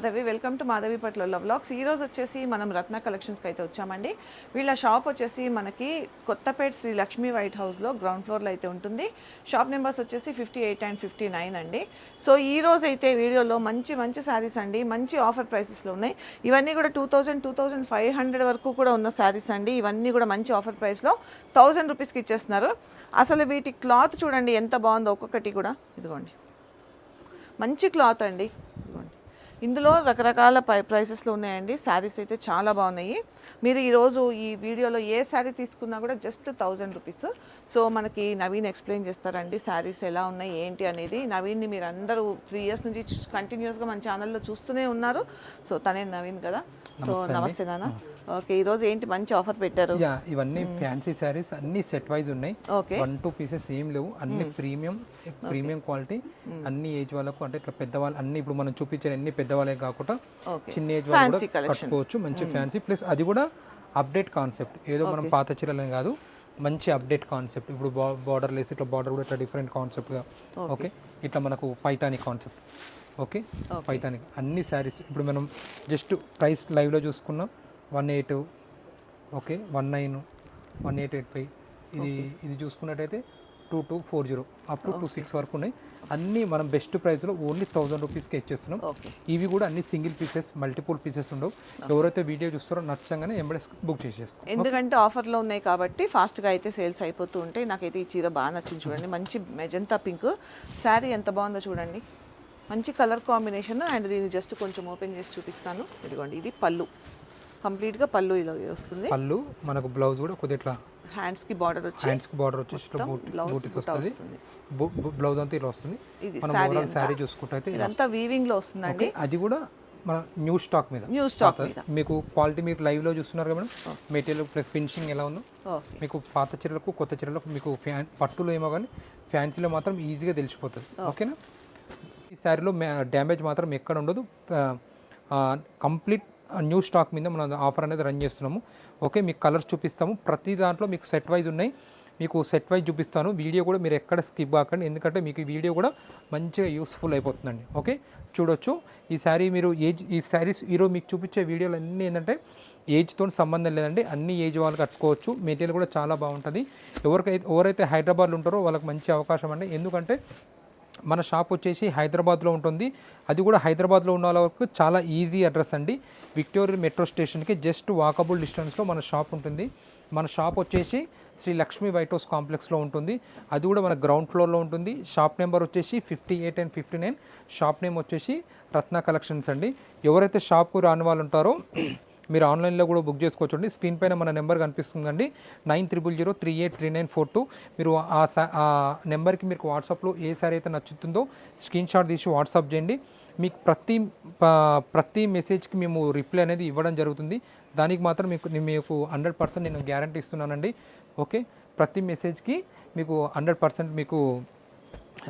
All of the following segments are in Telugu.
మాధవి. వెల్కమ్ టు మాధవి పట్ల వ్లాగ్స్ ఈ రోజు వచ్చేసి మనం రత్న కలెక్షన్స్కి అయితే వచ్చామండి. వీళ్ళ షాప్ వచ్చేసి మనకి కొత్తపేట శ్రీ లక్ష్మీ వైట్ హౌస్లో గ్రౌండ్ ఫ్లోర్లో అయితే ఉంటుంది. షాప్ నెంబర్స్ వచ్చేసి fifty eight and fifty nine అండి. సో ఈ రోజు అయితే వీడియోలో మంచి మంచి శారీస్ అండి. మంచి ఆఫర్ ప్రైసెస్లో ఉన్నాయి. ఇవన్నీ కూడా two thousand two thousand five hundred వరకు కూడా ఉన్న శారీస్ అండి. ఇవన్నీ కూడా మంచి ఆఫర్ ప్రైస్లో థౌజండ్ రూపీస్కి ఇచ్చేస్తున్నారు. అసలు వీటి క్లాత్ చూడండి ఎంత బాగుందో ఒక్కొక్కటి కూడా. ఇదిగోండి. మంచి క్లాత్ అండి. ఇదిగోండి. ఇందులో రకరకాల పై ప్రైసెస్లో ఉన్నాయండి. శారీస్ అయితే చాలా బాగున్నాయి. మీరు ఈరోజు ఈ వీడియోలో ఏ శారీ తీసుకున్నా కూడా జస్ట్ థౌజండ్ రూపీస్ సో మనకి నవీన్ ఎక్స్ప్లెయిన్ చేస్తారండి శారీస్ ఎలా ఉన్నాయి ఏంటి అనేది. నవీన్ని మీరు అందరూ త్రీ ఇయర్స్ నుంచి కంటిన్యూస్గా మన ఛానల్లో చూస్తూనే ఉన్నారు. సో తనే నవీన్ కదా. సో నమస్తే. నాన్న ఓకే ఈరోజు ఏంటి మంచి ఆఫర్ పెట్టారు? యా ఇవన్నీ ఫ్యాన్సీ శారీస్ అన్ని సెట్ వైజ్ ఉన్నాయి. వన్ టూ పీసెస్ ఏం లేవు. అన్ని ప్రీమియం ప్రీమియం క్వాలిటీ. అన్ని ఏజ్ వాళ్ళకు అంటే ఇట్లా పెద్దవాళ్ళు అన్ని ఇప్పుడు మనం చూపించిన అన్ని పెద్దవాళ్ళే కాకుండా చిన్న ఏజ్ వాళ్ళు కూడా. కట్టుకోవచ్చు. మంచి ఫ్యాన్సీ. ప్లస్ అది కూడా అప్డేట్ కాన్సెప్ట్. ఏదో మనం పాత చీరలని కాదు మంచి అప్డేట్ కాన్సెప్ట్. ఇప్పుడు బార్డర్ లేసి ఇట్లా బార్డర్ కూడా ఇట్లా డిఫరెంట్ కాన్సెప్ట్గా ఓకే? ఇట్లా మనకు పైతాని కాన్సెప్ట్. ఓకే? పైతాని అన్ని శారీస్ ఇప్పుడు మనం జస్ట్ ప్రైస్ లైవ్లో చూసుకున్నాం. One eight okay? One nine one eight eight five. ఇది ఇది చూసుకున్నట్టయితే two two four zero up to two six వరకు ఉన్నాయి. అన్నీ మనం బెస్ట్ ప్రైస్లో ఓన్లీ థౌసండ్ రూపీస్కి ఇచ్చేస్తున్నాం. ఇవి కూడా అన్ని సింగిల్ పీసెస్ మల్టిపుల్ పీసెస్ ఉండవు. ఎవరైతే వీడియో చూస్తారో నచ్చంగానే ఎంబడే బుక్ చేసేస్తాం ఎందుకంటే ఆఫర్లో ఉన్నాయి కాబట్టి ఫాస్ట్గా అయితే సేల్స్ అయిపోతూ ఉంటాయి. నాకైతే ఈ చీర బాగా నచ్చింది చూడండి. మంచి మెజంతా పింక్. శారీ ఎంత బాగుందో చూడండి. మంచి కలర్ కాంబినేషన్ అండ్ దీన్ని జస్ట్ కొంచెం ఓపెన్ చేసి చూపిస్తాను. ఇదిగోండి ఇది పళ్ళు. కంప్లీట్గా పళ్ళు ఇలా వస్తుంది. పళ్ళు మనకు బ్లౌజ్ కూడా కొద్దిగా ఇట్లా హ్యాండ్స్కి బార్డర్ వచ్చి హ్యాండ్స్కి బార్డర్ వచ్చేసి ఇట్లా బూటీస్ వస్తుంది. బ్లౌజ్ అంతా ఇలా వస్తుంది. ఇది మనం ఓవరాల్ శారీ చూసుకుంటే ఇదంతా వీవింగ్లో వస్తుందండి. అది కూడా మన న్యూ స్టాక్ మీద. న్యూ స్టాక్ మీద. మీకు క్వాలిటీ మీరు లైవ్లో చూస్తున్నారు కదా మేడం మెటీరియల్ ప్లస్ ఫినిషింగ్ ఎలా ఉందో. మీకు పాత చీరలకు కొత్త చీరలకు మీకు ఫ్యాన్ పట్టులో ఏమో కానీ ఫ్యాన్సీలో మాత్రం ఈజీగా తెలిసిపోతుంది. ఓకేనా ఈ శారీలో డ్యామేజ్ మాత్రం ఎక్కడ ఉండదు. కంప్లీట్ న్యూ స్టాక్ మీద మనం ఆఫర్ అనేది రన్ చేస్తున్నాము. ఓకే మీకు కలర్స్ చూపిస్తాము. ప్రతి దాంట్లో మీకు సెట్ వైజ్ ఉన్నాయి. మీకు సెట్ వైజ్ చూపిస్తాను. వీడియో కూడా మీరు ఎక్కడ స్కిప్ కాకండి. ఎందుకంటే మీకు ఈ వీడియో కూడా మంచిగా యూస్ఫుల్ అయిపోతుందండి. ఓకే చూడొచ్చు. ఈ శారీ మీరు ఏజ్ ఈ శారీస్ ఈరోజు మీకు చూపించే వీడియోలు అన్నీ ఏంటంటే ఏజ్తో సంబంధం లేదండి. అన్ని ఏజ్ వాళ్ళు కట్టుకోవచ్చు. మెటీరియల్ కూడా చాలా బాగుంటుంది. ఎవరికైతే ఎవరైతే హైదరాబాద్లో ఉంటారో వాళ్ళకి మంచి అవకాశం అండి. ఎందుకంటే మన షాప్ వచ్చేసి హైదరాబాద్లో ఉంటుంది. అది కూడా హైదరాబాద్లో ఉన్న వరకు చాలా ఈజీ అడ్రస్ అండి. విక్టోరియా మెట్రో స్టేషన్కి జస్ట్ వాకబుల్ డిస్టెన్స్లో మన షాప్ ఉంటుంది. మన షాప్ వచ్చేసి శ్రీ లక్ష్మీ వైట్ హౌస్ కాంప్లెక్స్లో ఉంటుంది. అది కూడా మన గ్రౌండ్ ఫ్లోర్లో ఉంటుంది. షాప్ నెంబర్ వచ్చేసి fifty eight and fifty nine. Shop name వచ్చేసి రత్న కలెక్షన్స్ అండి. ఎవరైతే షాప్కు రాని వాళ్ళు ఉంటారో మీరు ఆన్లైన్లో కూడా బుక్ చేసుకోవచ్చు అండి స్క్రీన్ పైన మన నెంబర్ కనిపిస్తుందండి. Nine triple zero three eight three nine four two. మీరు ఆ సా- ఆ నెంబర్కి మీకు వాట్సాప్లో ఏ సారీ అయితే నచ్చుతుందో స్క్రీన్ షాట్ తీసి వాట్సాప్ చేయండి. మీకు ప్రతి ప్రతి మెసేజ్కి మేము రిప్లై అనేది ఇవ్వడం జరుగుతుంది. దానికి మాత్రం మీకు మీకు హండ్రెడ్ పర్సెంట్ నేను గ్యారంటీ ఇస్తున్నానండి. ఓకే? ప్రతి మెసేజ్కి మీకు హండ్రెడ్ పర్సెంట్ మీకు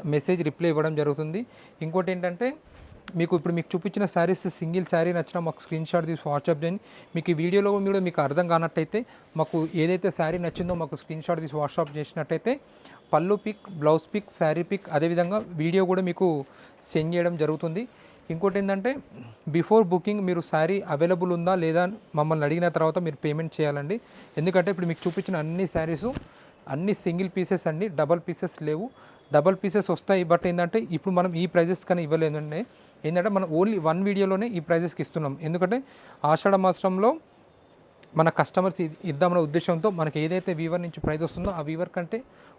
మెసేజ్ రిప్లై ఇవ్వడం జరుగుతుంది. ఇంకోటి ఏంటంటే మీకు ఇప్పుడు మీకు చూపించిన శారీస్ సింగిల్ శారీ నచ్చిన మాకు స్క్రీన్ షాట్ తీసి వాట్సాప్ చేయండి. మీకు ఈ వీడియోలో కూడా మీకు అర్థం కానట్టయితే మాకు ఏదైతే శారీ నచ్చిందో మాకు స్క్రీన్ షాట్ తీసి వాట్సాప్ చేసినట్టయితే పళ్ళు pic blouse pic sari pic అదేవిధంగా వీడియో కూడా మీకు సెండ్ చేయడం జరుగుతుంది. ఇంకోటి ఏంటంటే బిఫోర్ బుకింగ్ మీరు శారీ అవైలబుల్ ఉందా లేదా మమ్మల్ని అడిగిన తర్వాత మీరు పేమెంట్ చేయాలండి. ఎందుకంటే ఇప్పుడు మీకు చూపించిన అన్ని శారీస్ అన్ని సింగిల్ పీసెస్ అండి డబల్ పీసెస్ లేవు. డబల్ పీసెస్ వస్తాయి. బట్ ఏంటంటే ఇప్పుడు మనం ఈ ప్రైజెస్ కానీ ఇవ్వలేదండి. ఏంటంటే మనం ఓన్లీ వన్ వీడియోలోనే ఈ ప్రైజెస్కి ఇస్తున్నాం. ఎందుకంటే ఆషాఢ మాసంలో మన కస్టమర్స్ ఇద్దామన్న ఉద్దేశంతో మనకి ఏదైతే వీవర్ నుంచి ప్రైస్ వస్తుందో ఆ వీవర్ కంటే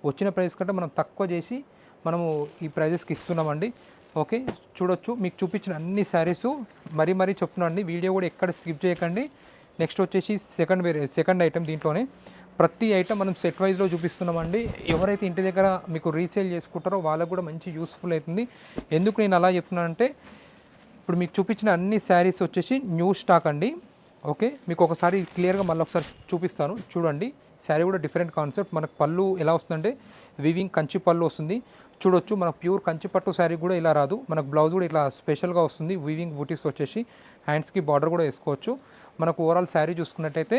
వచ్చిన ప్రైస్ కంటే మనం తక్కువ చేసి మనము ఈ ప్రైజెస్కి ఇస్తున్నామండి. ఓకే చూడొచ్చు. మీకు చూపించిన అన్ని శారీస్ మరీ మరీ చెప్తున్నానండి. వీడియో కూడా ఎక్కడ స్కిప్ చేయకండి. నెక్స్ట్ వచ్చేసి సెకండ్ వేరే సెకండ్ ఐటెం దీంట్లోనే. ప్రతి ఐటమ్ మనం సెట్ వైజ్లో చూపిస్తున్నామండి. ఎవరైతే ఇంటి దగ్గర మీకు రీసేల్ చేసుకుంటారో వాళ్ళకు కూడా మంచి యూస్ఫుల్ అవుతుంది. ఎందుకు నేను అలా చెప్తున్నానంటే ఇప్పుడు మీకు చూపించిన అన్ని శారీస్ వచ్చేసి న్యూ స్టాక్ అండి. ఓకే మీకు ఒకసారి క్లియర్గా మళ్ళీ ఒకసారి చూపిస్తాను. చూడండి. శారీ కూడా డిఫరెంట్ కాన్సెప్ట్ మనకు పళ్ళు ఎలా వస్తుందంటే వివింగ్ కంచి పళ్ళు వస్తుంది. చూడొచ్చు. మనకు ప్యూర్ కంచి పట్టు శారీ కూడా ఇలా రాదు. మనకు బ్లౌజ్ కూడా ఇట్లా స్పెషల్గా వస్తుంది. వీవింగ్ బూటీస్ వచ్చేసి హ్యాండ్స్కి బార్డర్ కూడా వేసుకోవచ్చు. మనకు ఓవరాల్ శారీ చూసుకున్నట్టయితే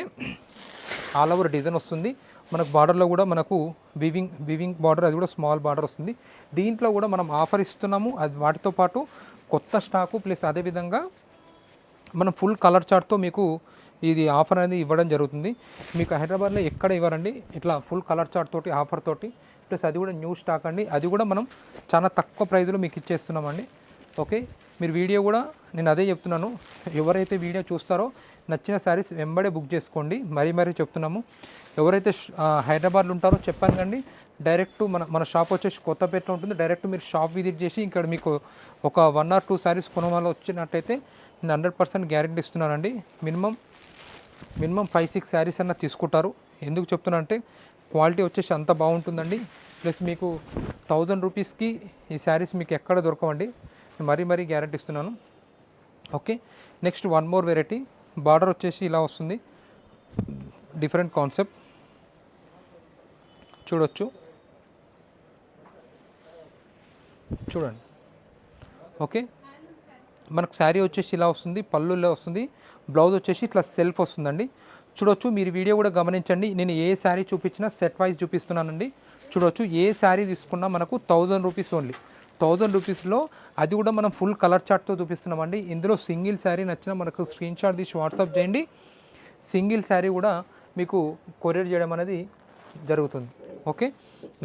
ఆల్ ఓవర్ డిజైన్ వస్తుంది. మనకు బార్డర్లో కూడా మనకు వివింగ్ వివింగ్ బార్డర్ అది కూడా స్మాల్ బార్డర్ వస్తుంది. దీంట్లో కూడా మనం ఆఫర్ ఇస్తున్నాము. అది వాటితో పాటు కొత్త స్టాకు ప్లస్ అదేవిధంగా మనం ఫుల్ కలర్ చార్ట్తో మీకు ఇది ఆఫర్ అనేది ఇవ్వడం జరుగుతుంది. మీకు హైదరాబాద్లో ఎక్కడ ఇవ్వరండి? ఇట్లా ఫుల్ కలర్ చార్ట్ తోటి ఆఫర్ తోటి. ప్లస్ అది కూడా న్యూ స్టాక్ అండి. అది కూడా మనం చాలా తక్కువ ప్రైస్లో మీకు ఇచ్చేస్తున్నామండి. ఓకే మీరు వీడియో కూడా నేను అదే చెప్తున్నాను. ఎవరైతే వీడియో చూస్తారో నచ్చిన శారీస్ వెంబడే బుక్ చేసుకోండి. మరీ మరీ చెప్తున్నాము. ఎవరైతే హైదరాబాద్లో ఉంటారో చెప్పాను కండి డైరెక్ట్ మన మన షాప్ వచ్చేసి కొత్తపేటలో ఉంటుంది. డైరెక్ట్ మీరు షాప్ విజిట్ చేసి ఇక్కడ మీకు ఒక వన్ ఆర్ టూ శారీస్ కొనవాళ్ళు వచ్చినట్టయితే నేను hundred percent guarantee ఇస్తున్నానండి. Minimum minimum five six saris అన్న తీసుకుంటారు. ఎందుకు చెప్తున్నా అంటే క్వాలిటీ వచ్చేసి అంత బాగుంటుందండి. ప్లస్ మీకు థౌజండ్ రూపీస్కి ఈ శారీస్ మీకు ఎక్కడ దొరకవండి. మరీ మరీ గ్యారెంటీ ఇస్తున్నాను. Okay next one more variety border వచ్చేసి ఇలా వస్తుంది. డిఫరెంట్ కాన్సెప్ట్ చూడొచ్చు. చూడండి. ఓకే. మనకు శారీ వచ్చేసి ఇలా వస్తుంది పళ్ళులో వస్తుంది బ్లౌజ్ వచ్చేసి ఇట్లా సెల్ఫ్ వస్తుందండి. చూడొచ్చు మీరు వీడియో కూడా గమనించండి. నేను ఏ శారీ చూపించినా సెట్ వైజ్ చూపిస్తున్నానండి. చూడొచ్చు ఏ శారీ తీసుకున్నా మనకు థౌజండ్ రూపీస్ ఓన్లీ థౌజండ్ రూపీస్లో అది కూడా మనం ఫుల్ కలర్ చార్ట్తో చూపిస్తున్నామండి. ఇందులో సింగిల్ శారీ నచ్చిన మనకు స్క్రీన్ షాట్ తీసి వాట్సాప్ చేయండి. సింగిల్ శారీ కూడా మీకు కొరియర్ చేయడం అనేది జరుగుతుంది. ఓకే?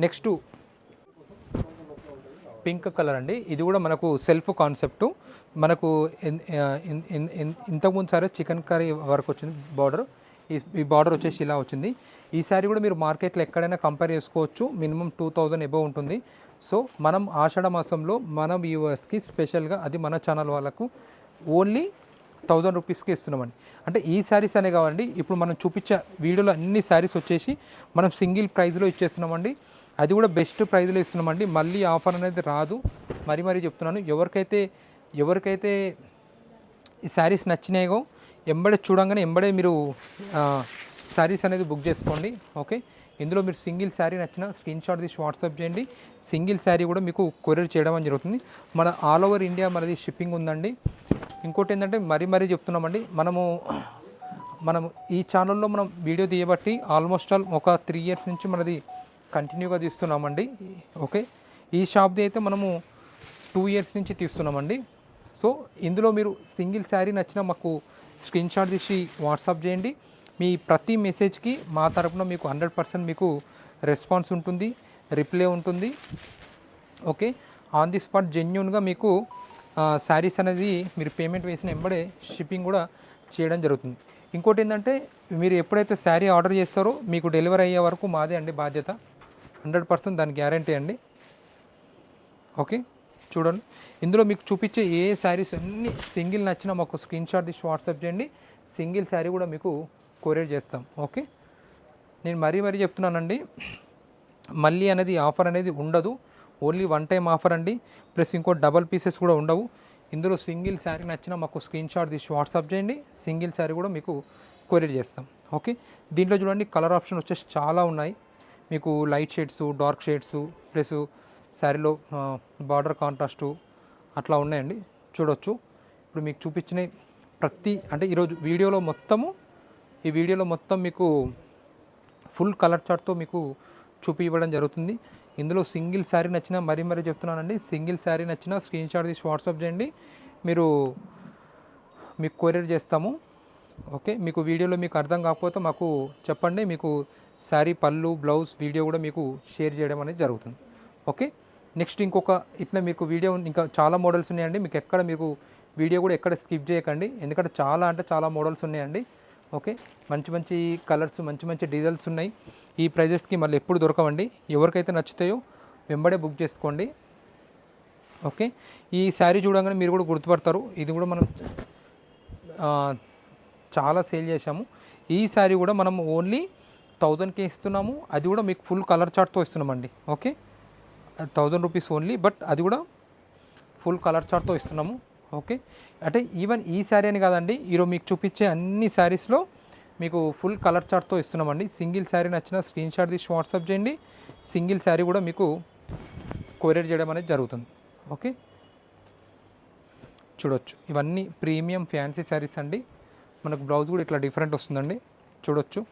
నెక్స్ట్ పింక్ కలర్ అండి. ఇది కూడా మనకు సెల్ఫ్ కాన్సెప్ట్. మనకు ఇంతకుముందు సారి చికెన్ కర్రీ వరకు వచ్చింది బార్డర్. ఈ ఈ బార్డర్ వచ్చేసి ఇలా వచ్చింది. ఈ సారీ కూడా మీరు మార్కెట్లో ఎక్కడైనా కంపేర్ చేసుకోవచ్చు. మినిమం టూ థౌజండ్ ఎబో ఉంటుంది. సో మనం ఆషాఢ మాసంలో మన వ్యూవర్స్కి స్పెషల్గా అది మన ఛానల్ వాళ్ళకు ఓన్లీ థౌజండ్ రూపీస్కి ఇస్తున్నామండి. అంటే ఈ శారీస్ అనే కావండి ఇప్పుడు మనం చూపించే వీడియోలో అన్ని శారీస్ వచ్చేసి మనం సింగిల్ ప్రైస్లో ఇచ్చేస్తున్నామండి. అది కూడా బెస్ట్ ప్రైజ్లో ఇస్తున్నామండి. మళ్ళీ ఆఫర్ అనేది రాదు. మరీ మరీ చెప్తున్నాను ఎవరికైతే ఎవరికైతే ఈ శారీస్ నచ్చినాయో ఎంబడే చూడంగానే ఎంబడే మీరు శారీస్ అనేది బుక్ చేసుకోండి. ఓకే? ఇందులో మీరు సింగిల్ శారీ నచ్చిన స్క్రీన్ షాట్ తీసి వాట్సాప్ చేయండి. సింగిల్ శారీ కూడా మీకు కొరియర్ చేయడం అని జరుగుతుంది. మన ఆల్ ఓవర్ ఇండియా మనది షిప్పింగ్ ఉందండి. ఇంకోటి ఏంటంటే మరీ మరీ చెప్తున్నామండి. మనము మనం ఈ ఛానల్లో మనం వీడియో తీయబట్టి ఆల్మోస్ట్ ఆల్ ఒక త్రీ ఇయర్స్ నుంచి మనది కంటిన్యూగా తీస్తున్నామండి. ఓకే? ఈ షాప్ది అయితే మనము టూ ఇయర్స్ నుంచి తీస్తున్నామండి. సో ఇందులో మీరు సింగిల్ శారీ నచ్చిన మాకు స్క్రీన్ షాట్ తీసి వాట్సాప్ చేయండి. మీ ప్రతి మెసేజ్కి మా తరపున మీకు హండ్రెడ్ పర్సెంట్ మీకు రెస్పాన్స్ ఉంటుంది రిప్లై ఉంటుంది. ఓకే? ఆన్ ది స్పాట్ జెన్యున్గా మీకు శారీస్ అనేది మీరు పేమెంట్ వేసిన వెంబడే షిప్పింగ్ కూడా చేయడం జరుగుతుంది. ఇంకోటి ఏంటంటే మీరు ఎప్పుడైతే శారీ ఆర్డర్ చేస్తారో మీకు డెలివరీ అయ్యే వరకు మాదే అండి బాధ్యత. హండ్రెడ్ పర్సెంట్ దాని గ్యారంటీ అండి. ఓకే? చూడండి. ఇందులో మీకు చూపించే ఏ శారీస్ అన్ని సింగిల్ నచ్చిన మాకు స్క్రీన్ షాట్ తీసి వాట్సాప్ చేయండి. సింగిల్ శారీ కూడా మీకు కొరియర్ చేస్తాం. ఓకే? నేను మరీ మరీ చెప్తున్నానండి. మళ్ళీ అనేది ఆఫర్ అనేది ఉండదు. ఓన్లీ వన్ టైం ఆఫర్ అండి. ప్లస్ ఇంకో డబల్ పీసెస్ కూడా ఉండవు. ఇందులో సింగిల్ శారీ నచ్చిన మాకు స్క్రీన్ షాట్ తీసి వాట్సాప్ చేయండి. సింగిల్ శారీ కూడా మీకు కొరియర్ చేస్తాం. ఓకే? దీంట్లో చూడండి కలర్ ఆప్షన్ వచ్చేసి చాలా ఉన్నాయి. మీకు light shades dark shades plus శారీలో బార్డర్ కాంట్రాస్టు అట్లా ఉన్నాయండి. చూడొచ్చు. ఇప్పుడు మీకు చూపించిన ప్రతి అంటే ఈరోజు వీడియోలో మొత్తము ఈ వీడియోలో మొత్తం మీకు ఫుల్ కలర్ చార్ట్తో మీకు చూపి ఇవ్వడం జరుగుతుంది. ఇందులో సింగిల్ శారీ నచ్చినా మరీ మరీ చెప్తున్నానండి. సింగిల్ శారీ నచ్చినా స్క్రీన్ షాట్ తీసి వాట్సాప్ చేయండి. మీరు మీకు కొరియర్ చేస్తాము. ఓకే? మీకు వీడియోలో మీకు అర్థం కాకపోతే మాకు చెప్పండి. మీకు శారీ పళ్ళు బ్లౌజ్ వీడియో కూడా మీకు షేర్ చేయడం అనేది జరుగుతుంది. ఓకే? నెక్స్ట్ ఇంకొక ఇట్లా మీకు వీడియో ఇంకా చాలా మోడల్స్ ఉన్నాయండి. మీకు ఎక్కడ మీకు వీడియో కూడా ఎక్కడ స్కిప్ చేయకండి. ఎందుకంటే చాలా అంటే చాలా మోడల్స్ ఉన్నాయండి. ఓకే? మంచి మంచి కలర్స్ మంచి మంచి డిజైన్స్ ఉన్నాయి. ఈ ప్రైజెస్కి మళ్ళీ ఎప్పుడు దొరకవండి. ఎవరికైతే నచ్చుతాయో వెంబడే బుక్ చేసుకోండి. ఓకే? ఈ శారీ చూడగానే మీరు కూడా గుర్తుపడతారు. ఇది కూడా మనం చాలా సేల్ చేశాము. ఈ శారీ కూడా మనం ఓన్లీ థౌజండ్కే ఇస్తున్నాము. అది కూడా మీకు ఫుల్ కలర్ చార్ట్తో ఇస్తున్నామండి. Okay? Thousand rupees only but అది కూడా ఫుల్ కలర్ చార్ట్తో ఇస్తున్నాము. ఓకే? అంటే ఈవెన్ ఈ శారీ అని కాదండి ఈరోజు మీకు చూపించే అన్ని శారీస్లో మీకు ఫుల్ కలర్ చార్ట్తో ఇస్తున్నామండి. సింగిల్ శారీ నచ్చిన స్క్రీన్ షాట్ తీసి వాట్సాప్ చేయండి. సింగిల్ శారీ కూడా మీకు కొరియర్ చేయడం అనేది జరుగుతుంది. ఓకే? చూడొచ్చు. ఇవన్నీ ప్రీమియం ఫ్యాన్సీ శారీస్ అండి. మనకు బ్లౌజ్ కూడా ఇట్లా డిఫరెంట్ వస్తుందండి. చూడొచ్చు.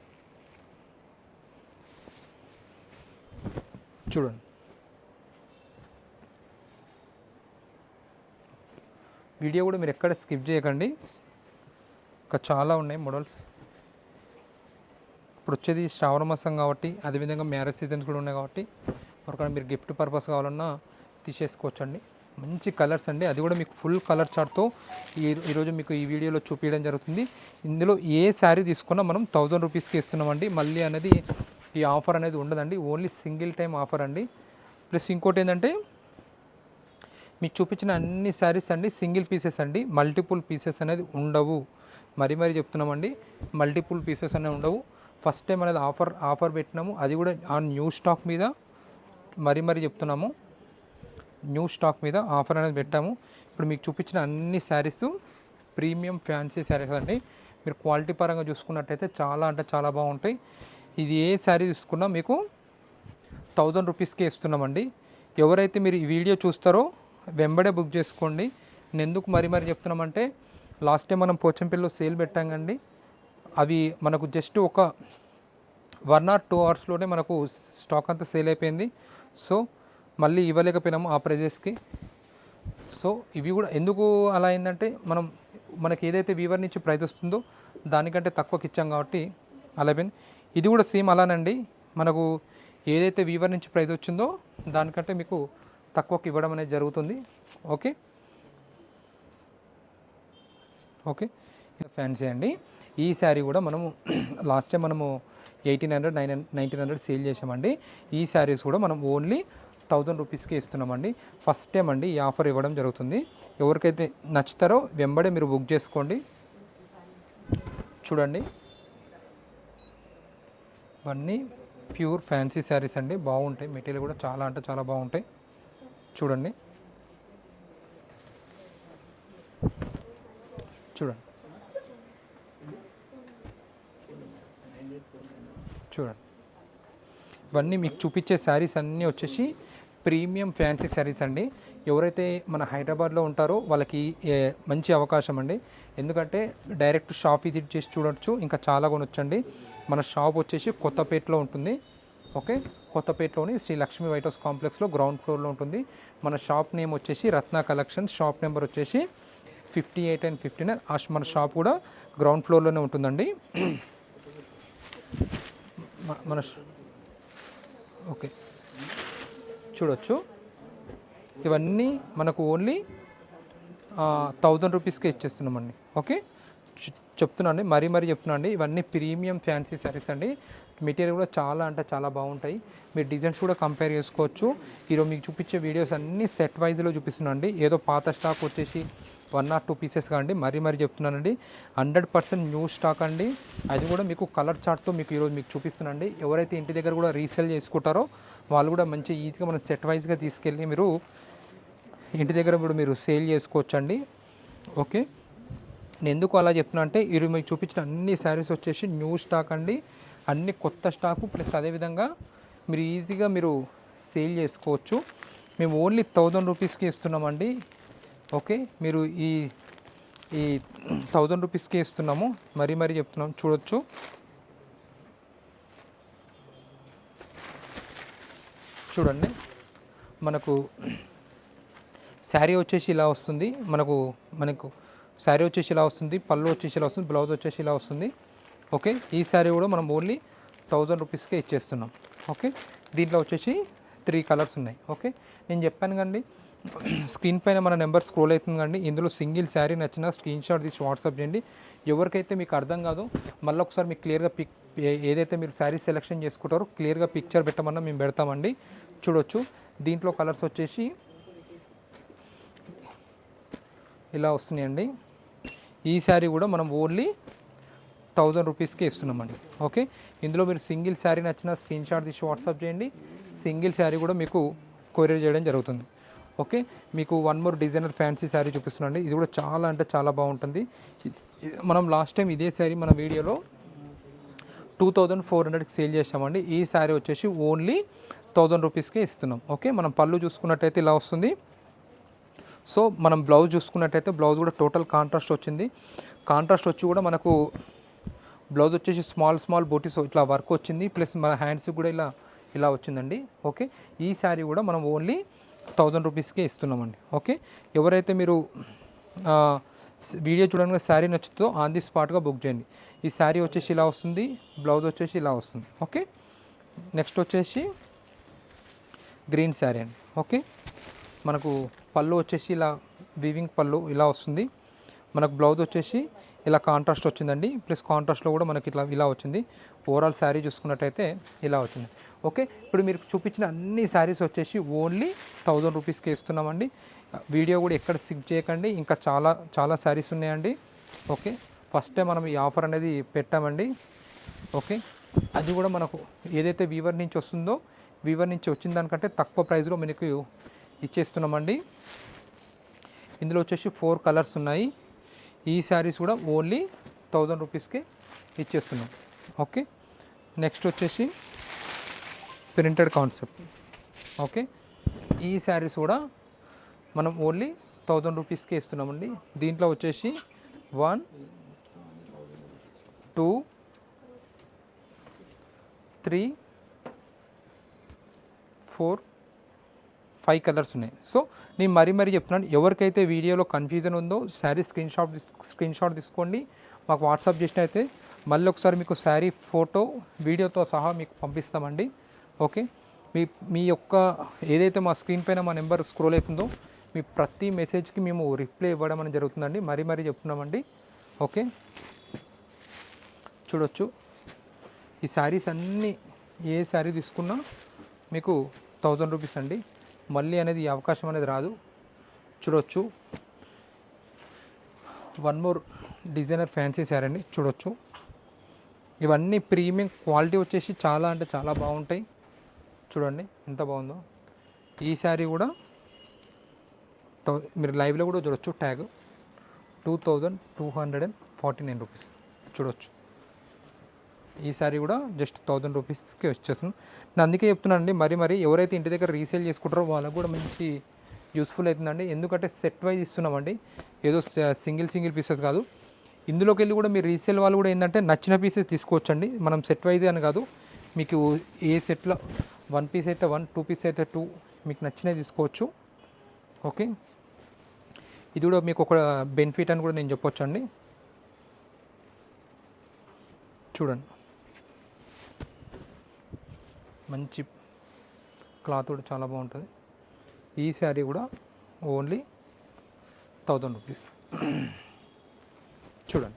చూడండి. వీడియో కూడా మీరు ఎక్కడ స్కిప్ చేయకండి. ఇంకా చాలా ఉన్నాయి మోడల్స్. ఇప్పుడు వచ్చేది శ్రావణ మాసం కాబట్టి అదేవిధంగా మ్యారేజ్ సీజన్స్ కూడా ఉన్నాయి కాబట్టి ఎవరికైనా మీరు గిఫ్ట్ పర్పస్ కావాలన్నా తీసేసుకోవచ్చండి. మంచి కలర్స్ అండి. అది కూడా మీకు ఫుల్ కలర్ చార్ట్తో ఈ ఈరోజు మీకు ఈ వీడియోలో చూపించడం జరుగుతుంది. ఇందులో ఏ శారీ తీసుకున్నా మనం థౌజండ్ రూపీస్కి ఇస్తున్నామండి. మళ్ళీ అనేది ఈ ఆఫర్ అనేది ఉండదండి. ఓన్లీ సింగిల్ టైం ఆఫర్ అండి. ప్లస్ ఇంకోటి ఏంటంటే మీకు చూపించిన అన్ని శారీస్ అండి సింగిల్ పీసెస్ అండి మల్టిపుల్ పీసెస్ అనేది ఉండవు. మరీ మరీ చెప్తున్నామండి మల్టిపుల్ పీసెస్ అనేవి ఉండవు. ఫస్ట్ టైం అనేది ఆఫర్ ఆఫర్ పెట్టినాము. అది కూడా ఆ న్యూ స్టాక్ మీద మరీ మరీ చెప్తున్నాము. న్యూ స్టాక్ మీద ఆఫర్ అనేది పెట్టాము. ఇప్పుడు మీకు చూపించిన అన్ని శారీస్ ప్రీమియం ఫ్యాన్సీ శారీస్ అండి. మీరు క్వాలిటీ పరంగా చూసుకున్నట్టయితే చాలా అంటే చాలా బాగుంటాయి. ఇది ఏ శారీ తీసుకున్నా మీకు థౌజండ్ రూపీస్కే ఇస్తున్నామండి. ఎవరైతే మీరు ఈ వీడియో చూస్తారో వెంబడే బుక్ చేసుకోండి. నేను ఎందుకు మరీ మరీ చెప్తున్నామంటే లాస్ట్ టైం మనం పోచంపల్లిలో సేల్ పెట్టాంగండి అవి మనకు జస్ట్ ఒక వన్ ఆర్ టూ అవర్స్లోనే మనకు స్టాక్ అంతా సేల్ అయిపోయింది. సో మళ్ళీ ఇవ్వలేకపోయినాము ఆ ప్రైజెస్కి. సో ఇవి కూడా ఎందుకు అలా అయిందంటే మనం మనకి ఏదైతే వీవర్ నుంచి ప్రైజ్ వస్తుందో దానికంటే తక్కువకి ఇచ్చాం కాబట్టి అలా అయిపోయింది. ఇది కూడా సేమ్ అలానండి. మనకు ఏదైతే వీవర్ నుంచి ప్రైజ్ వచ్చిందో దానికంటే మీకు తక్కువకి ఇవ్వడం అనేది జరుగుతుంది. ఓకే? ఓకే? ఫ్యాన్సీ అండి ఈ శారీ కూడా మనము లాస్ట్ టైం మనము eighteen hundred nine nineteen hundred sale చేసామండి ఈ శారీస్ కూడా మనం ఓన్లీ థౌజండ్ రూపీస్కి ఇస్తున్నామండి. ఫస్ట్ టైం అండి ఈ ఆఫర్ ఇవ్వడం జరుగుతుంది. ఎవరికైతే నచ్చుతారో వెంబడే మీరు బుక్ చేసుకోండి. చూడండి. ఇవన్నీ ప్యూర్ ఫ్యాన్సీ శారీస్ అండి. బాగుంటాయి. మెటీరియల్ కూడా చాలా అంటే చాలా బాగుంటాయి. చూడండి. చూడండి. చూడండి. ఇవన్నీ మీకు చూపించే శారీస్ అన్నీ వచ్చేసి ప్రీమియం ఫ్యాన్సీ శారీస్ అండి. ఎవరైతే మన హైదరాబాద్లో ఉంటారో వాళ్ళకి మంచి అవకాశం అండి. ఎందుకంటే డైరెక్ట్ షాప్ విజిట్ చేసి చూడొచ్చు ఇంకా చాలా కొనొచ్చండి. మన షాప్ వచ్చేసి కొత్తపేటలో ఉంటుంది. ఓకే? కొత్తపేటలోని శ్రీ లక్ష్మీ వైట్ హౌస్ కాంప్లెక్స్లో గ్రౌండ్ ఫ్లోర్లో ఉంటుంది. మన షాప్ నేమ్ వచ్చేసి రత్న కలెక్షన్స్. షాప్ నెంబర్ వచ్చేసి fifty eight and fifty nine. మన షాప్ కూడా గ్రౌండ్ ఫ్లోర్లోనే ఉంటుందండి. మన ఓకే. చూడొచ్చు. ఇవన్నీ మనకు ఓన్లీ థౌజండ్ రూపీస్కే ఇచ్చేస్తున్నామండి. ఓకే? చె- అండి. మరీ మరీ చెప్తున్నాను అండి. ఇవన్నీ ప్రీమియం ఫ్యాన్సీ శారీస్ అండి. మెటీరియల్ కూడా చాలా అంటే చాలా బాగుంటాయి. మీరు డిజైన్స్ కూడా కంపేర్ చేసుకోవచ్చు. ఈరోజు మీకు చూపించే వీడియోస్ అన్నీ సెట్ వైజ్లో చూపిస్తున్నాను అండి ఏదో పాత స్టాక్ వచ్చేసి వన్ ఆర్ టూ పీసెస్ కాండి మరీ మరీ చెప్తున్నానండి. హండ్రెడ్ పర్సెంట్ న్యూ స్టాక్ అండి. అది కూడా మీకు కలర్ చార్ట్తో మీకు ఈరోజు మీకు చూపిస్తున్నాండి ఎవరైతే ఇంటి దగ్గర కూడా రీసేల్ చేసుకుంటారో వాళ్ళు కూడా మంచి ఈజీగా మనం సెట్ వైజ్గా తీసుకెళ్ళి మీరు ఇంటి దగ్గర కూడా మీరు సేల్ చేసుకోవచ్చండి. ఓకే? నేను ఎందుకు అలా చెప్తున్నా అంటే ఈరోజు మీకు చూపించిన అన్ని శారీస్ వచ్చేసి న్యూ స్టాక్ అండి. అన్ని కొత్త స్టాకు ప్లస్ అదేవిధంగా మీరు ఈజీగా మీరు సేల్ చేసుకోవచ్చు. మేము ఓన్లీ థౌజండ్ రూపీస్కి ఇస్తున్నామండి. ఓకే మీరు ఈ ఈ థౌజండ్ రూపీస్కి ఇస్తున్నాము. మరీ మరీ చెప్తున్నాం. చూడొచ్చు. చూడండి. మనకు శారీ వచ్చేసి ఇలా వస్తుంది. మనకు మనకు శారీ వచ్చేసి ఇలా వస్తుంది. పళ్ళు వచ్చేసి ఇలా వస్తుంది. బ్లౌజ్ వచ్చేసి ఇలా వస్తుంది. ఓకే? ఈ శారీ కూడా మనం ఓన్లీ థౌజండ్ రూపీస్కే ఇచ్చేస్తున్నాం. ఓకే? దీంట్లో వచ్చేసి త్రీ కలర్స్ ఉన్నాయి. ఓకే? నేను చెప్పాను కండి స్క్రీన్ పైన మన నెంబర్ స్క్రోల్ అవుతుంది కండి ఇందులో సింగిల్ శారీ నచ్చిన స్క్రీన్ షాట్ తీసి వాట్సాప్ చేయండి. ఎవరికైతే మీకు అర్థం కాదు మళ్ళీ ఒకసారి మీకు క్లియర్గా పిక్ ఏదైతే మీరు శారీ సెలెక్షన్ చేసుకుంటారో క్లియర్గా పిక్చర్ పెట్టమన్నా మేము పెడతామండి. చూడొచ్చు. దీంట్లో కలర్స్ వచ్చేసి ఇలా వస్తున్నాయండి. ఈ శారీ కూడా మనం ఓన్లీ థౌజండ్ రూపీస్కి ఇస్తున్నామండి. ఓకే? ఇందులో మీరు సింగిల్ శారీ నచ్చిన స్క్రీన్ షాట్ తీసి వాట్సాప్ చేయండి. సింగిల్ శారీ కూడా మీకు కొరియర్ చేయడం జరుగుతుంది. ఓకే? మీకు one more designer fancy sari చూపిస్తున్నాండి ఇది కూడా చాలా అంటే చాలా బాగుంటుంది. మనం లాస్ట్ టైం ఇదే శారీ మన వీడియోలో టూ థౌజండ్ ఫోర్ హండ్రెడ్కి సేల్ చేసామండి ఈ శారీ వచ్చేసి ఓన్లీ థౌజండ్ రూపీస్కే ఇస్తున్నాం. ఓకే? మనం పళ్ళు చూసుకున్నట్టయితే ఇలా వస్తుంది. సో మనం బ్లౌజ్ చూసుకున్నట్టయితే బ్లౌజ్ కూడా టోటల్ కాంట్రాస్ట్ వచ్చింది. కాంట్రాస్ట్ వచ్చి కూడా మనకు బ్లౌజ్ వచ్చేసి స్మాల్ స్మాల్ బోటీస్ ఇట్లా వర్క్ వచ్చింది. ప్లస్ మన హ్యాండ్స్ కూడా ఇలా ఇలా వచ్చిందండి. ఓకే? ఈ శారీ కూడా మనం ఓన్లీ థౌజండ్ రూపీస్కే ఇస్తున్నామండి. ఓకే? ఎవరైతే మీరు వీడియో చూడడానికి శారీ నచ్చుతో ఆన్ ది స్పాట్గా బుక్ చేయండి. ఈ శారీ వచ్చేసి ఇలా వస్తుంది బ్లౌజ్ వచ్చేసి ఇలా వస్తుంది. ఓకే? నెక్స్ట్ వచ్చేసి గ్రీన్ శారీ అండి. ఓకే? మనకు పళ్ళు వచ్చేసి ఇలా వీవింగ్ పళ్ళు ఇలా వస్తుంది. మనకు బ్లౌజ్ వచ్చేసి ఇలా కాంట్రాస్ట్ వచ్చిందండి. ప్లస్ కాంట్రాస్ట్లో కూడా మనకి ఇట్లా ఇలా వచ్చింది. ఓవరాల్ శారీ చూసుకున్నట్టయితే ఇలా వచ్చింది. ఓకే ఇప్పుడు మీరు చూపించిన అన్ని శారీస్ వచ్చేసి ఓన్లీ థౌజండ్ రూపీస్కి ఇస్తున్నామండి. వీడియో కూడా ఎక్కడ స్కిప్ చేయకండి. ఇంకా చాలా చాలా శారీస్ ఉన్నాయండి. ఓకే ఫస్ట్ టైం మనం ఈ ఆఫర్ అనేది పెట్టామండి. ఓకే అది కూడా మనకు ఏదైతే వీవర్ నుంచి వస్తుందో వీవర్ నుంచి వచ్చిన దానికంటే తక్కువ ప్రైస్లో మనకు ఇచ్చేస్తున్నామండి. ఇందులో వచ్చేసి ఫోర్ కలర్స్ ఉన్నాయి. ఈ శారీస్ కూడా ఓన్లీ థౌజండ్ రూపీస్కి ఇచ్చేస్తున్నాం. ఓకే? నెక్స్ట్ వచ్చేసి ప్రింటెడ్ కాన్సెప్ట్. ఓకే? ఈ శారీస్ కూడా మనం ఓన్లీ థౌజండ్ రూపీస్కి ఇస్తున్నామండి. దీంట్లో వచ్చేసి one two three four five colours ఉన్నాయి. సో నేను మరీ మరీ చెప్తున్నాను ఎవరికైతే వీడియోలో కన్ఫ్యూజన్ ఉందో sari screenshot screenshot తీసుకోండి. మాకు వాట్సాప్ చేసినైతే మళ్ళీ ఒకసారి మీకు శారీ ఫోటో వీడియోతో సహా మీకు పంపిస్తామండి. ఓకే మీ మీ యొక్క ఏదైతే మా స్క్రీన్ పైన మా నెంబర్ స్క్రోల్ అవుతుందో మీ ప్రతి మెసేజ్కి మేము రిప్లై ఇవ్వడం అనేది జరుగుతుందండి. మరీ మరీ చెప్తున్నామండి. ఓకే చూడొచ్చు. ఈ శారీస్ అన్నీ ఏ శారీ తీసుకున్నా మీకు థౌజండ్ రూపీస్ అండి. మళ్ళీ అనేది ఈ అవకాశం అనేది రాదు. చూడొచ్చు. One more designer fancy sari అండి చూడొచ్చు. ఇవన్నీ ప్రీమియం క్వాలిటీ వచ్చేసి చాలా అంటే చాలా బాగుంటాయి. చూడండి ఎంత బాగుందో. ఈ శారీ కూడా మీరు లైవ్లో కూడా చూడొచ్చు. Tag two thousand two hundred and forty nine rupees చూడొచ్చు. ఈ శారీ కూడా జస్ట్ థౌజండ్ రూపీస్కి వచ్చేస్తుంది. నేను అందుకే చెప్తున్నానండి మరి మరి ఎవరైతే ఇంటి దగ్గర రీసేల్ చేసుకుంటారో వాళ్ళకు కూడా మంచి యూస్ఫుల్ అవుతుందండి. ఎందుకంటే సెట్ వైజ్ ఇస్తున్నామండి. ఏదో సింగిల్ సింగిల్ పీసెస్ కాదు. ఇందులోకి వెళ్ళి కూడా మీరు రీసేల్ వాళ్ళు కూడా ఏంటంటే నచ్చిన పీసెస్ తీసుకోవచ్చండి. మనం సెట్ వైజ్ అని కాదు. మీకు ఏ సెట్లో వన్ పీస్ అయితే వన్ టూ పీస్ అయితే టూ మీకు నచ్చినవి తీసుకోవచ్చు. ఓకే? ఇది కూడా మీకు ఒక బెనిఫిట్ అని కూడా నేను చెప్పొచ్చండి. చూడండి. మంచి క్లాత్ కూడా చాలా బాగుంటుంది. ఈ శారీ కూడా ఓన్లీ థౌజండ్ రూపీస్. చూడండి.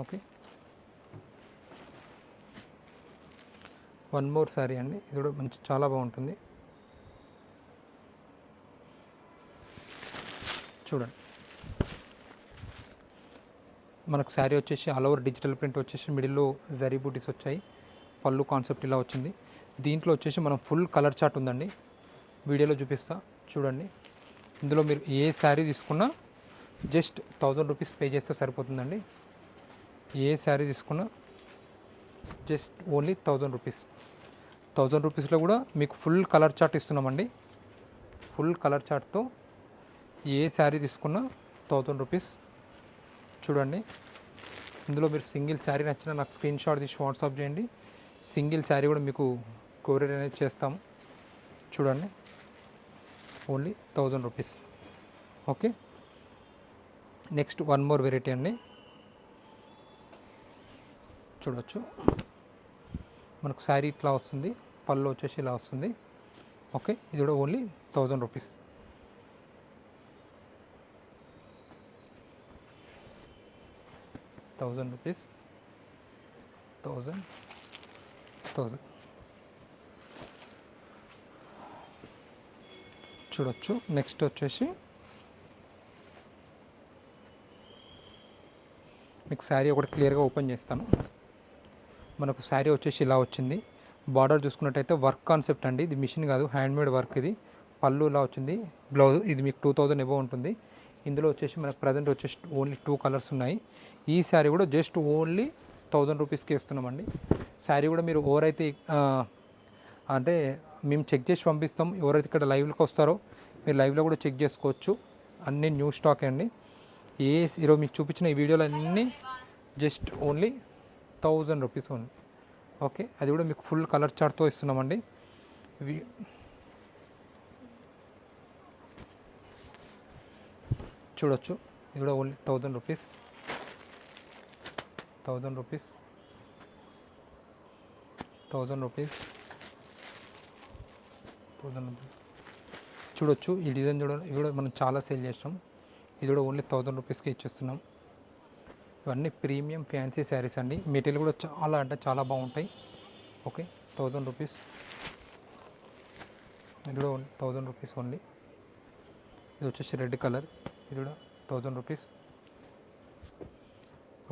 ఓకే. వన్ మోర్ శారీ అండి. ఇది కూడా మంచి చాలా బాగుంటుంది. చూడండి. మనకు శారీ వచ్చేసి ఆల్ ఓవర్ డిజిటల్ ప్రింట్ వచ్చేసి మిడిల్లో జరీ బూటీస్ వచ్చాయి. పళ్ళు కాన్సెప్ట్ ఇలా వచ్చింది. దీంట్లో వచ్చేసి మనం ఫుల్ కలర్ చార్ట్ ఉందండి. వీడియోలో చూపిస్తా. చూడండి. ఇందులో మీరు ఏ శారీ తీసుకున్నా జస్ట్ థౌజండ్ రూపీస్ పే చేస్తే సరిపోతుందండి. ఏ శారీ తీసుకున్నా just only thousand rupees thousand రూపీస్లో కూడా మీకు ఫుల్ కలర్ చార్ట్ ఇస్తున్నామండి. ఫుల్ కలర్ చార్ట్తో ఏ శారీ తీసుకున్నా థౌజండ్ రూపీస్ చూడండి. ఇందులో మీరు సింగిల్ శారీ నచ్చిన నాకు స్క్రీన్ షాట్ తీసి వాట్సాప్ చేయండి. సింగిల్ శారీ కూడా మీకు కొరియర్ అనేది చేస్తాము. చూడండి. Only thousand rupees okay next one more variety అండి. చూడవచ్చు మనకు శారీ ఇట్లా వస్తుంది. పళ్ళు వచ్చేసి ఇలా వస్తుంది. ఓకే ఇది కూడా only thousand rupees thousand rupees thousand thousand చూడొచ్చు. నెక్స్ట్ వచ్చేసి మీకు శారీ ఒకటి క్లియర్గా ఓపెన్ చేస్తాను. మనకు శారీ వచ్చేసి ఇలా వచ్చింది. బార్డర్ చూసుకున్నట్టయితే వర్క్ కాన్సెప్ట్ అండి. ఇది మిషన్ కాదు హ్యాండ్మేడ్ వర్క్ ఇది. పళ్ళు ఇలా వచ్చింది. బ్లౌజ్ ఇది మీకు టూ థౌజండ్ ఎబో ఉంటుంది. ఇందులో వచ్చేసి మనకు ప్రజెంట్ వచ్చేసి ఓన్లీ టూ కలర్స్ ఉన్నాయి. ఈ శారీ కూడా జస్ట్ ఓన్లీ థౌజండ్ రూపీస్కి ఇస్తున్నామండి. శారీ కూడా మీరు ఎవరైతే అంటే మేము చెక్ చేసి పంపిస్తాం. ఎవరైతే ఇక్కడ లైవ్లోకి వస్తారో మీరు లైవ్లో కూడా చెక్ చేసుకోవచ్చు. అన్నీ న్యూ స్టాక్ అండి. ఏ ఈరోజు మీకు చూపించిన ఈ వీడియోలు అన్నీ just only thousand rupees only. Okay? అది కూడా మీకు ఫుల్ కలర్ చార్ట్తో ఇస్తున్నామండి. ఇవి చూడొచ్చు. ఇది కూడా only thousand rupees. Thousand rupees. Thousand rupees thousand rupees చూడొచ్చు. ఈ డిజైన్ చూడండి ఇది కూడా మనం చాలా సేల్ చేసినాం. ఇది కూడా ఓన్లీ థౌజండ్ రూపీస్కి ఇచ్చేస్తున్నాం. ఇవన్నీ ప్రీమియం ఫ్యాన్సీ శారీస్ అండి. మెటీరియల్ కూడా చాలా అంటే చాలా బాగుంటాయి. ఓకే. థౌజండ్ రూపీస్ ఇది కూడా థౌజండ్ రూపీస్ ఓన్లీ ఇది వచ్చేసి రెడ్ కలర్. ఇది కూడా thousand rupees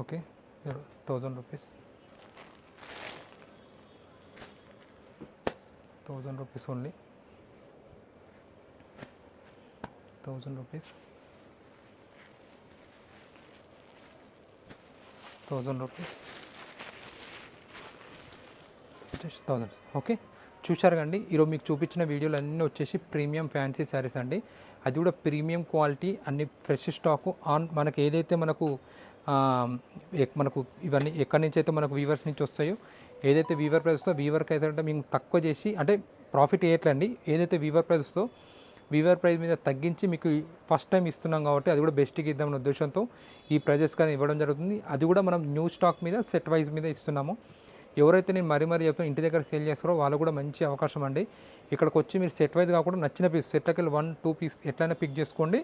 okay. Thousand rupees thousand rupees only. Thousand rupees. Thousand rupees. Thousand. Okay. చూశారు కండి ఈరోజు మీకు చూపించిన వీడియోలు అన్నీ వచ్చేసి ప్రీమియం ఫ్యాన్సీ శారీస్ అండి. అది కూడా ప్రీమియం క్వాలిటీ అన్ని ఫ్రెష్ స్టాకు. ఆన్ మనకి ఏదైతే మనకు ఎక్- మనకు ఇవన్నీ ఎక్కడి నుంచి అయితే మనకు వీవర్స్ నుంచి వస్తాయో ఏదైతే వీవర్ ప్రైస్ వస్తుందో వీవర్కి అయితే అంటే మేము తక్కువ చేసి అంటే ప్రాఫిట్ వేయట్లండి. ఏదైతే వీవర్ ప్రైస్ వస్తుందో వీవర్ ప్రైస్ మీద తగ్గించి మీకు ఫస్ట్ టైం ఇస్తున్నాం కాబట్టి అది కూడా బెస్ట్కి ఇద్దామనే ఉద్దేశంతో ఈ ప్రైజెస్ కానీ ఇవ్వడం జరుగుతుంది. అది కూడా మనం న్యూ స్టాక్ మీద సెట్ వైజ్ మీద ఇస్తున్నాము. ఎవరైతే నేను మరీ మరీ చెప్తాను ఇంటి దగ్గర సేల్ చేస్తారో వాళ్ళు కూడా మంచి అవకాశం అండి. ఇక్కడికి వచ్చి మీరు సెట్ వైజ్ కాకుండా నచ్చిన పీస్ సెట్లకి వన్ టూ పీస్ ఎట్లయినా పిక్ చేసుకోండి.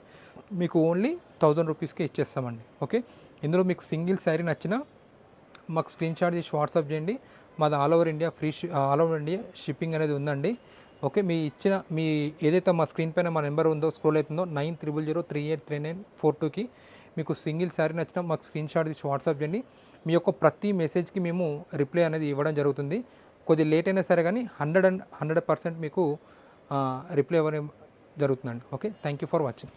మీకు ఓన్లీ థౌజండ్ రూపీస్కి ఇచ్చేస్తామండి. ఓకే ఇందులో మీకు సింగిల్ శారీ నచ్చిన మాకు స్క్రీన్ షాట్ చేసి వాట్సాప్ చేయండి. మాది all over India free all over India shipping అనేది ఉందండి. ఓకే మీ ఇచ్చిన మీ ఏదైతే మా స్క్రీన్ పైన మా నెంబర్ ఉందో స్క్రోల్ అవుతుందో nine triple zero three eight three nine four టూకి మీకు సింగిల్ శారీ నచ్చిన మాకు స్క్రీన్ షాట్ తీసి వాట్సాప్ చేయండి. మీ యొక్క ప్రతి మెసేజ్కి మేము రిప్లై అనేది ఇవ్వడం జరుగుతుంది. కొద్దిగా లేట్ అయినా సరే కానీ హండ్రెడ్ అండ్ హండ్రెడ్ పర్సెంట్ మీకు రిప్లై ఇవ్వడం జరుగుతుందండి. Okay thank you for watching.